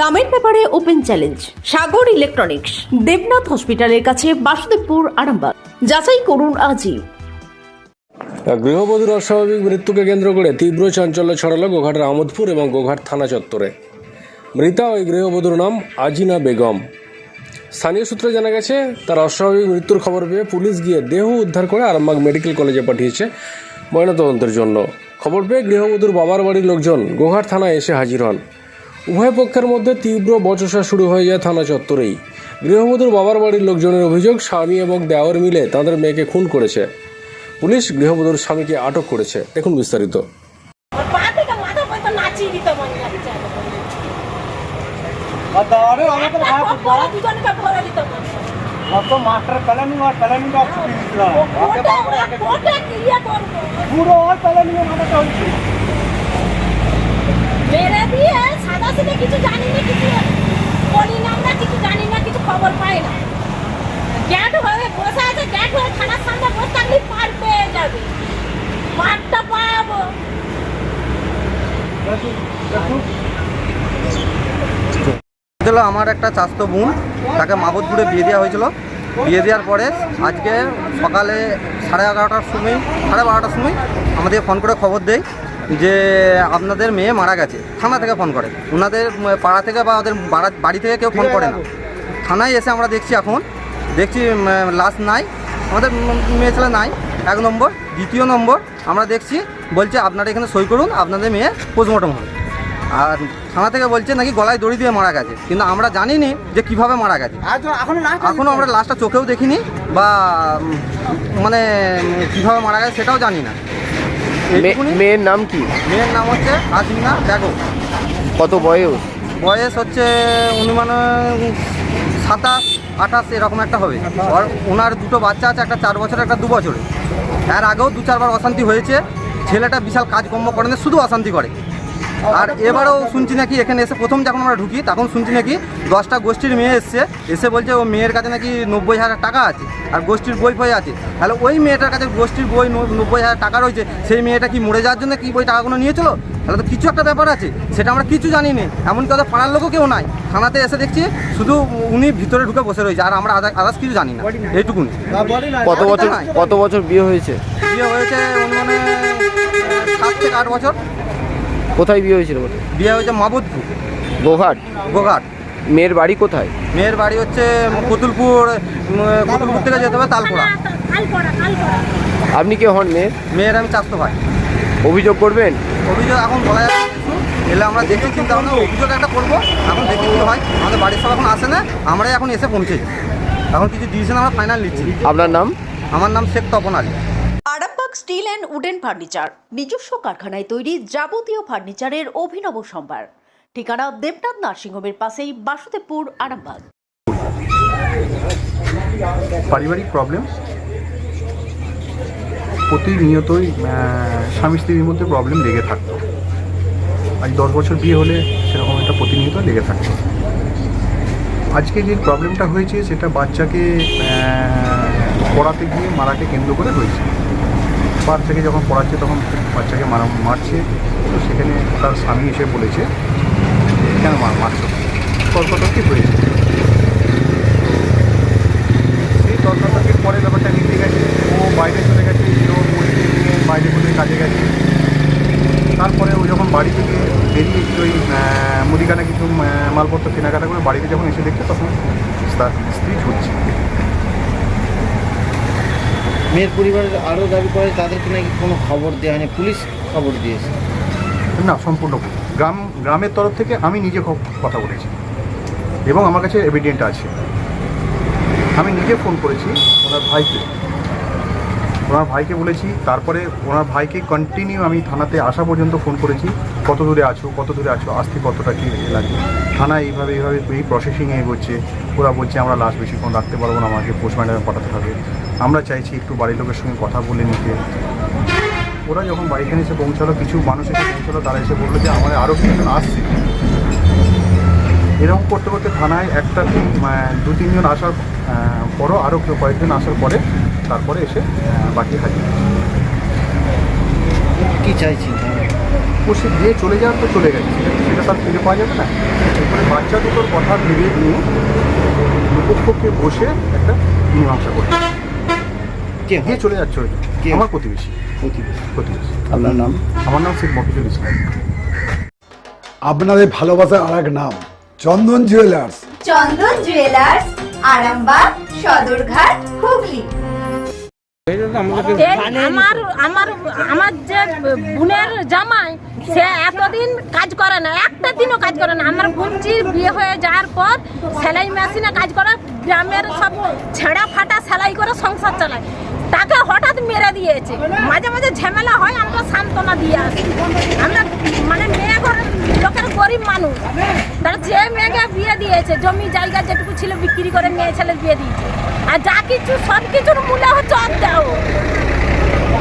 দামের ব্যাপারে open challenge, Sagar electronics, Debnath হসপিটালের কাছে বাসুদেবপুর, আরামবাগ। যাচাই করুন আজই। গৃহবধূর অস্বাভাবিক মৃত্যুকে কেন্দ্র করে তীব্র চাঞ্চল্য ছড়ালো গোঘাটের আহমদপুর এবং গোঘাট থানা চত্বরে। মৃতা ওই গৃহবধূর নাম আজিনা বেগম। স্থানীয় সূত্রে জানা গেছে, তার অস্বাভাবিক মৃত্যুর খবর পেয়ে পুলিশ গিয়ে দেহ উদ্ধার করে আরামবাগ মেডিকেল কলেজে পাঠিয়েছে ময়নাতদন্তের জন্য। খবর পেয়ে গৃহবধূর বাবার বাড়ির লোকজন গোঘাট থানায় এসে হাজির হন। উভয় পক্ষের মধ্যে তীব্র বচসা শুরু হয়ে যায় থানা চত্বরেই। গৃহবধূর বাবার বাড়ির লোকজনের অভিযোগ, স্বামী এবং দেওয়ার মিলে তাদের মেয়েকে খুন করেছে। পুলিশ গৃহবধূর স্বামীকে আটক করেছে। দেখুন বিস্তারিত। মেরে ছিল আমার একটা চাস্তো বোন, তাকে মাবতপুরে বিয়ে দেওয়া হয়েছিল। বিয়ে দেওয়ার পরে আজকে সকালে সাড়ে এগারোটার সময়, সাড়ে বারোটার সময় আমাদের ফোন করে খবর দেয় যে আপনাদের মেয়ে মারা গেছে। থানা থেকে ফোন করে। ওনাদের পাড়া থেকে বা ওদের বাড়ি থেকে কেউ ফোন করে না। থানায় এসে আমরা দেখছি এখন। দেখছি লাশ নাই। আমাদের মেয়ে ছেলে নাই। এক নম্বর। দ্বিতীয় নম্বর আমরা দেখছি বলছে আপনারা এখানে সই করুন আপনাদের মেয়ে পোস্টমর্টম হবে। আর থানা থেকে বলছে নাকি গলায় দড়ি দিয়ে মারা গেছে। কিন্তু আমরা জানি নি যে কীভাবে মারা গেছে। এখন এখনও আমরা লাশটা চোখেও দেখিনি বা মানে কীভাবে মারা গেছে সেটাও জানি না। মেয়ের নাম কি? মেয়ের নাম হচ্ছে আজিনা দেখো কত বয়স? বয়স হচ্ছে অনুমান সাতাশ আঠাশ এরকম একটা হবে। আর ওনার দুটো বাচ্চা আছে একটা চার বছর একটা দু বছরের। এর আগেও দু চারবার অশান্তি হয়েছে। ছেলেটা বিশাল কাজকর্ম করে না শুধু অশান্তি করে। আর এবারেও শুনছি নাকি এখানে এসে প্রথম যখন আমরা ঢুকি তখন শুনছি নাকি দশটা গোষ্ঠীর মেয়ে এসছে এসে বলছে ও মেয়ের কাছে নাকি নব্বই হাজার টাকা আছে আর গোষ্ঠীর বই ফই আছে। তাহলে ওই মেয়েটার কাছে গোষ্ঠীর বই নব্বই হাজার টাকা রয়েছে সেই মেয়েটা কি মরে যাওয়ার জন্য কি বই টাকাগুলো নিয়েছিল তাহলে তো কিছু একটা ব্যাপার আছে সেটা আমরা কিছু জানি না এমনকি ওদের পাড়ার লোকও কেউ নাই। থানাতে এসে দেখছি শুধু উনি ভিতরে ঢুকে বসে রয়েছে আর আমরা আদার্স কিছু জানি না। এইটুকুনি। কত বছর কত বছর বিয়ে হয়েছে? বিয়ে হয়েছে অনুমানে সাত থেকে আট বছর। কোথায় বিয়ে হয়েছিল বলো? বিয়ে হয়েছে মাবুদপুর। গোঘাট? গোঘাট। মেয়ের বাড়ি কোথায়? মেয়ের বাড়ি হচ্ছে কতুলপুর কতুলপুর থেকে যেতে হবে করা আপনি কে হন মেয়ের? মেয়ের আমি চাষতো ভাই। অভিযোগ করবেন? অভিযোগ এখন বলা যাচ্ছে এলে আমরা দেখে চিন্তা ভাবনা অভিযোগ একটা করব এখন দেখি কী হয়। আমাদের বাড়ির সব এখন আসে না আমরাই এখন এসে পৌঁছেছি এখন কিছু ডিসিশন আমরা ফাইনাল নিচ্ছি। আপনার নাম? আমার নাম Sheikh Tapan Ali. Steel and wooden furniture, নিজস্ব কারখানায় তৈরি যাবতীয় ফার্নিচারের অভিনব সম্ভার। ঠিকানা দেবনাথ নার্সিংহোমের পাশেই বাসুদেবপুর, আরামবাগ। পারিবারিক প্রবলেম প্রতিনিয়তই স্বামী স্ত্রীর মধ্যে প্রবলেম লেগে থাকতো। আজ দশ বছর বিয়ে হলে সেরকম একটা প্রতিনিয়ত লেগে থাকতো। আজকে যে প্রবলেমটা হয়েছে, সেটা বাচ্চাকে পড়াতে গিয়ে মারাকে কেন্দ্র করে হয়েছে। থেকে যখন পড়াচ্ছে তখন বাচ্চাকে মারা, মারছে। তো সেখানে তার স্বামী এসে বলেছে কেন মার মারছো তর্কতর্কি হয়েছে। সেই তর্কাতর্কির পরে ব্যাপারটা মিটে গেছে। ও বাইরে চলে গেছে হিরো মন্দির নিয়ে বাইরে কোথায় কাজে গেছে? তারপরে ও যখন বাড়ি থেকে বেরিয়ে ওই মুদিখানা কিছু মালপত্র কেনাকাটা করে বাড়িতে যখন এসে দেখছে, তখন তার স্ত্রী ঝুলছে। মেয়ের পরিবারের আরও দাবি করে, তাদেরকে নাকি কোনো খবর দেওয়া হয়নি, পুলিশ খবর দিয়েছে। না, সম্পূর্ণ গ্রাম, গ্রামের তরফ থেকে আমি নিজে কথা বলেছি। এবং আমার কাছে এভিডেন্ট আছে। আমি নিজে ফোন করেছি ওনার ভাইকে। ওনার ভাইকে বলেছি, তারপরে ওনার ভাইকে কন্টিনিউ আমি থানাতে আসা পর্যন্ত ফোন করেছি। কত দূরে আছো, কত দূরে আছো, আসতে কতটা কী লাগে? থানা এইভাবে এইভাবে এই প্রসেসিংয়ে এগোচ্ছে, ওরা বলছে আমরা লাশ বেশিক্ষণ রাখতে পারব না, আমাকে পোস্টম্যানে পাঠাতে হবে। আমরা চাইছি একটু বাড়ির লোকের সঙ্গে কথা বলে নিতে। ওরা যখন বাড়িখানে এসে পৌঁছালো, কিছু মানুষ এসে পৌঁছালো, তারা এসে বলল যে আমাদের আরও কিছুজন আসছে। এরকম করতে করতে থানায় একটা দু, তিনজন আসার পরও আরও কেউ কয়েকজন আসার পরে তারপরে এসে বাকি হাজির কি চাইছি ও সে যে চলে যাওয়ার তো চলে গেছে। সেটা- সেটা তার ফিরে পাওয়া যাবে না। তারপরে বাচ্চা দুটোর কথা ভেবে নিয়ে দুপক্ষকে বসে একটা মীমাংসা করে কে দিয়ে চলে যাচ্ছে ওই কে? আমার প্রতিবেশী। প্রতিবেশী। প্রতিবেশী। আপনার নাম? আমার নাম শেখ মফিজুল ইসলাম। আপনাদের ভালোবাসার আর এক নাম চন্দন জুয়েলার্স চন্দন জুয়েলার্স আরামবাগ সদরঘাট হুগলি। আমার আমার আমার যে বোনের জামাই, সে কাজ করে না, একটা দিনও কাজ করে না। আমার বিয়ে হয়ে যাওয়ার পর সেলাই মেশিনে কাজ করে, গ্রামের সব ছেঁড়া ফাটা সেলাই করে সংসার চালায়। তাকে হঠাৎ মেরে দিয়েছে। মাঝে মাঝে ঝামেলা হয়, আমরা সান্ত্বনা দিয়ে আসি। আমরা মানে মেয়ে ঘরের লোকের গরিব মানুষ। তারা যে মেয়েকে বিয়ে দিয়েছে জমি জায়গা যেটুকু ছিল বিক্রি করে মেয়ে ছেলে বিয়ে দিয়েছে। আর যা কিছু সব কিছুর মূল্য হচ্ছে অর্ধেক।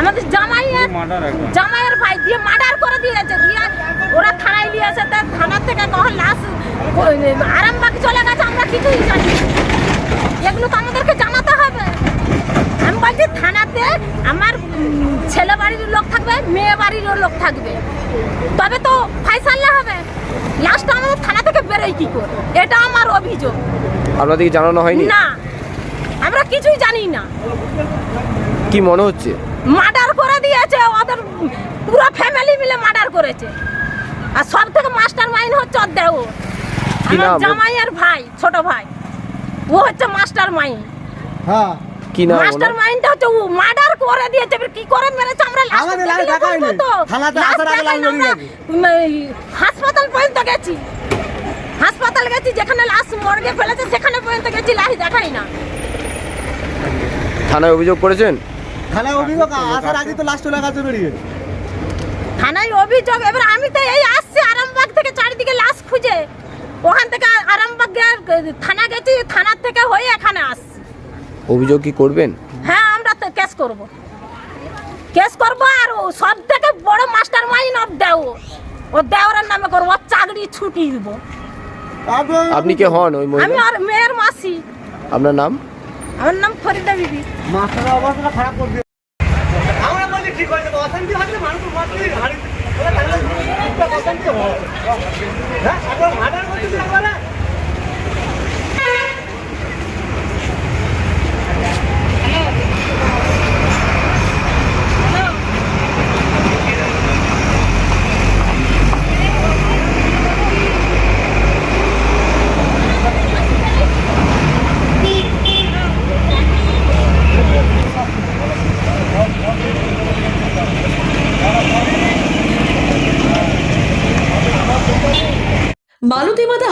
আমাদের জামাইয়ের জামাইয়ের ভাই দিয়ে মার্ডার করে দিয়েছে দিয়ে ওরা থানায় নিয়ে এসে তা থানার থেকে কখন লাশ আরামবাগ চলে গেছে আমরা কিছুই জানি এগুলো তো আমাদেরকে আমি বলছি থানাতে আমার ছেলে বাড়ির লোক থাকবে মেয়ে বাড়িরও লোক থাকবে। তবে তো ফাইসাল্লা হবে। লাস্ট আমাদের থানা থেকে বেরোয় কি করে? এটা আমার অভিযোগ। আপনাদেরকে জানানো হয়নি? না। আমরা কিছুই জানি না। কি মনে হচ্ছে? মার্ডার করে দিয়েছে ওদের পুরো ফ্যামিলি মিলে মার্ডার করেছে। আর সব থেকে মাস্টার মাইন্ড হচ্ছে ওর দেহ। আমার জামাইয়ের ভাই ছোট ভাই। ও হচ্ছে মাস্টার মাইন্ড হ্যাঁ। কি নাম মাস্টার? মাইন্ডটা হচ্ছে ও মার্ডার করে দিয়েছে এবার কি করে মেরেছে আমরা তো। থানাতে আসার আগে হাসপাতাল পর্যন্ত গেছি। হাসপাতাল গেছি যেখানে লাশ মর্গে ফেলেছে সেখানে পর্যন্ত গেছি লাশ দেখাই না। থানায় অভিযোগ করেছেন? থানায় অভিযোগ আসার আগে তো লাস্ট চলে গেছে বেরিয়ে থানায় অভিযোগ এবার আমি তো এই আসছি আরামবাগ থেকে চারিদিকে লাশ খুঁজে। ওখান থেকে আরামবাগ থানা গেছি থানার থেকে হয়ে এখানে আসছি। অভিযোগ কি করবেন? হ্যাঁ আমরা তো কেস করব। কেস করব আর ও সব থেকে বড় মাস্টার মাইন্ড অফ দেও। ও দেওয়ার নামে করব ওর চাকরি ছুটি দিব। আপনি কে হন ওই মহিলা? আমি আর মেয়ের মাসি। আপনার নাম? আমার নাম ফরিদা বিবি। মাস্টারের অবস্থা খারাপ করে দিয়ে আমরা বলছি ঠিক হয়েছে অশান্তি হচ্ছে মানুষ মারতে হাড়ি হয় হ্যাঁ একবার মার্ডার করতে একবারে মালতীমাতা